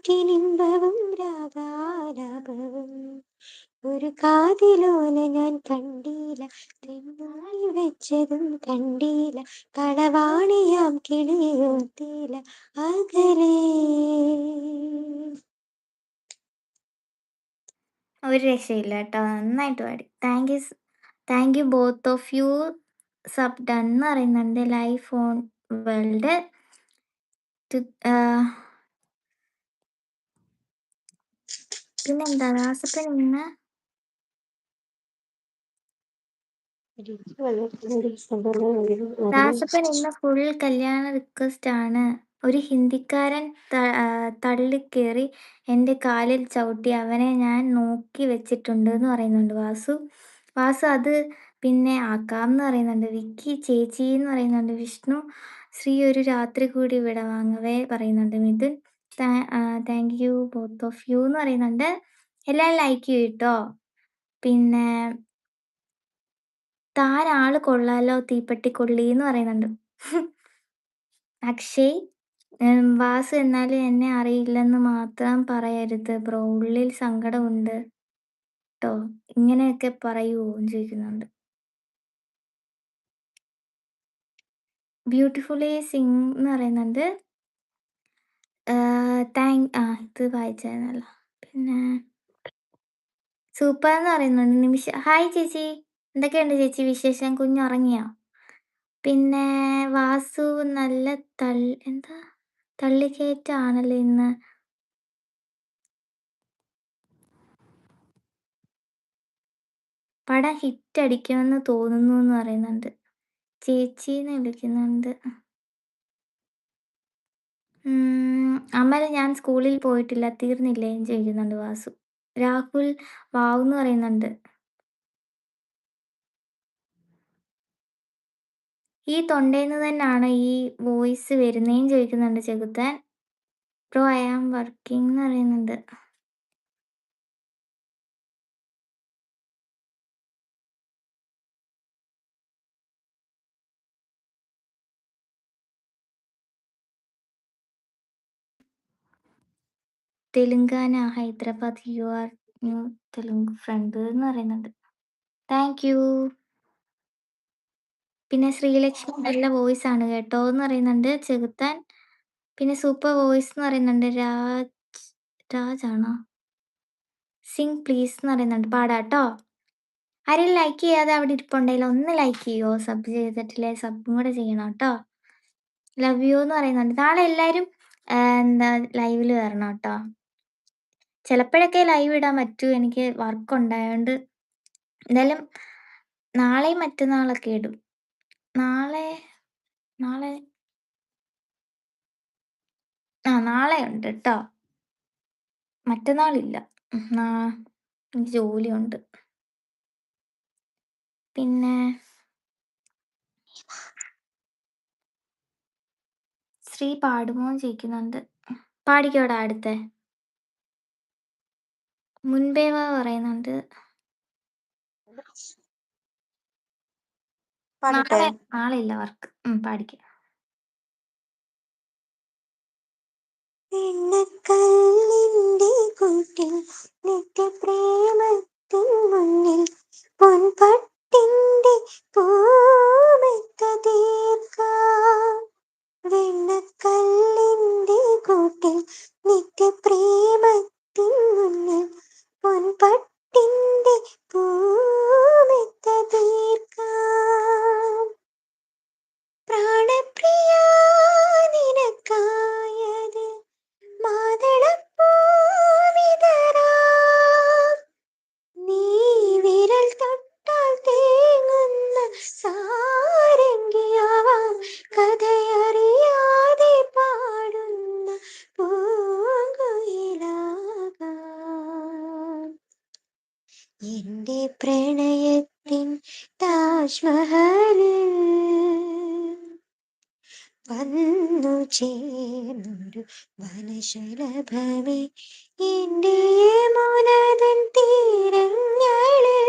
കാറ്റിനിമ്പവും രാഗാലാപവും ഒരു കാതിലോല ഞാൻ കണ്ടീല തെന്നായി വെച്ചതും കണ്ടീല കളവാണിയാം കിളിയോത്തീല അകലേ. ഒരു രക്ഷയില്ല കേട്ടോ നന്നായിട്ട് പാടി. Thank you thank you both of you sub ഡൺ എന്ന് പറയുന്നുണ്ട്. ലൈഫ് ഓൺ വേൾഡ് പിന്നെന്താ ദാസപ്പൻ ഇന്ന് ദാസപ്പൻ ഇന്ന് ഫുൾ കല്യാണ റിക്വസ്റ്റ് ആണ്. ഒരു ഹിന്ദിക്കാരൻ ത- ആ, തള്ളിക്കേറി എന്റെ കാലിൽ ചവിട്ടി അവനെ ഞാൻ നോക്കി വെച്ചിട്ടുണ്ട് എന്ന് പറയുന്നുണ്ട് വാസു. വാസു അത് പിന്നെ ആക്കാം എന്ന് പറയുന്നുണ്ട്. വിക്കി ചേച്ചി എന്ന് പറയുന്നുണ്ട്. വിഷ്ണു ശ്രീ ഒരു രാത്രി കൂടി ഇവിടെ വാങ്ങവേ പറയുന്നുണ്ട് Mithun. Thank you both of you എന്ന് പറയുന്നുണ്ട്. എല്ലാം ലൈക്ക് ചെയ്യും കേട്ടോ പിന്നെ താരാൾ കൊള്ളാലോ തീപ്പെട്ടി കൊള്ളി എന്ന് പറയുന്നുണ്ട്. അക്ഷയ് വാസ് എന്നാലും എന്നെ അറിയില്ലെന്ന് മാത്രം പറയരുത്. ബ്രോ ഉള്ളിൽ സങ്കടമുണ്ട് കേട്ടോ ഇങ്ങനെയൊക്കെ എന്ന് ചോദിക്കുന്നുണ്ട്. ബ്യൂട്ടിഫുള്ളി സിംഗ് എന്ന് പറയുന്നുണ്ട്. താങ്ക് ആ ഇത് വായിച്ചായിരുന്നല്ലോ പിന്നെ സൂപ്പർ എന്ന് പറയുന്നുണ്ട് നിമിഷ ഹായ് ചേച്ചി. എന്തൊക്കെയുണ്ട് ചേച്ചി വിശേഷം? കുഞ്ഞുറങ്ങിയോ? പിന്നെ വാസു നല്ല തള്ളി എന്താ? തള്ളിക്കയറ്റാണല്ലോ ഇന്ന്. പടം ഹിറ്റ് അടിക്കുമെന്ന് തോന്നുന്നു എന്ന് പറയുന്നുണ്ട്. ചേച്ചീന്ന് വിളിക്കുന്നുണ്ട്. ഉം, ഞാൻ സ്കൂളിൽ പോയിട്ടില്ല. തീർന്നില്ലേ? ചോദിക്കുന്നുണ്ട് വാസു. രാഹുൽ വാവ് എന്ന് പറയുന്നുണ്ട്. ഈ തൊണ്ടേന്ന് തന്നെയാണ് ഈ വോയിസ് വരുന്നേന്ന് ചോദിക്കുന്നുണ്ട് ചെകുത്താൻ. ബ്രോ ഐ ആം വർക്കിംഗ് എന്ന് പറയുന്നുണ്ട്. Telangana Hyderabad you are new Telugu friend എന്ന് പറയുന്നുണ്ട് താങ്ക് യു. പിന്നെ ശ്രീലക്ഷ്മി നല്ല വോയിസ് ആണ് കേട്ടോ എന്ന് പറയുന്നുണ്ട് ചെകുത്താൻ. പിന്നെ സൂപ്പർ വോയിസ് എന്ന് പറയുന്നുണ്ട് രാജ് രാജ് ആണോ സിംഗ് പ്ലീസ് എന്ന് പറയുന്നുണ്ട്. പാടാട്ടോ. ആരെയും ലൈക്ക് ചെയ്യാതെ അവിടെ ഇരിപ്പുണ്ടെങ്കിൽ ഒന്ന് ലൈക്ക് ചെയ്യോ. സബ് ചെയ്തിട്ടില്ലേ സബും കൂടെ ചെയ്യണം കേട്ടോ. ലവ് യു എന്ന് പറയുന്നുണ്ട്. നാളെ എല്ലാവരും എന്താ ലൈവിൽ വരണം കേട്ടോ. ചിലപ്പോഴൊക്കെ ലൈവ് ഇടാൻ പറ്റൂ എനിക്ക് വർക്ക് ഉണ്ടായതുകൊണ്ട് എന്തായാലും നാളെയും മറ്റന്നാളൊക്കെ ഇടും. നാളെ നാളെ ആ നാളെ ഉണ്ട് കേട്ടോ മറ്റന്നാളില്ല. ജോലിയുണ്ട്. പിന്നെ ശ്രീ പാടുമോ ചോദിക്കുന്നുണ്ട് പാടിക്കോടാ അടുത്തെ. മുൻപേ വാ പറയുന്നുണ്ട്. പാടട്ടെ? നാളെ നാളെ ഇല്ല വർക്ക്. പാടിക്ക. പൊൻപട്ടിന്റെ പൂമെത്ത എന്റെ പ്രണയത്തിൻ താജ്മഹൽ വന്നു ചേർന്നൊരു വനശലഭമേ എന്റെ മോനതൻ തീരങ്ങളിൽ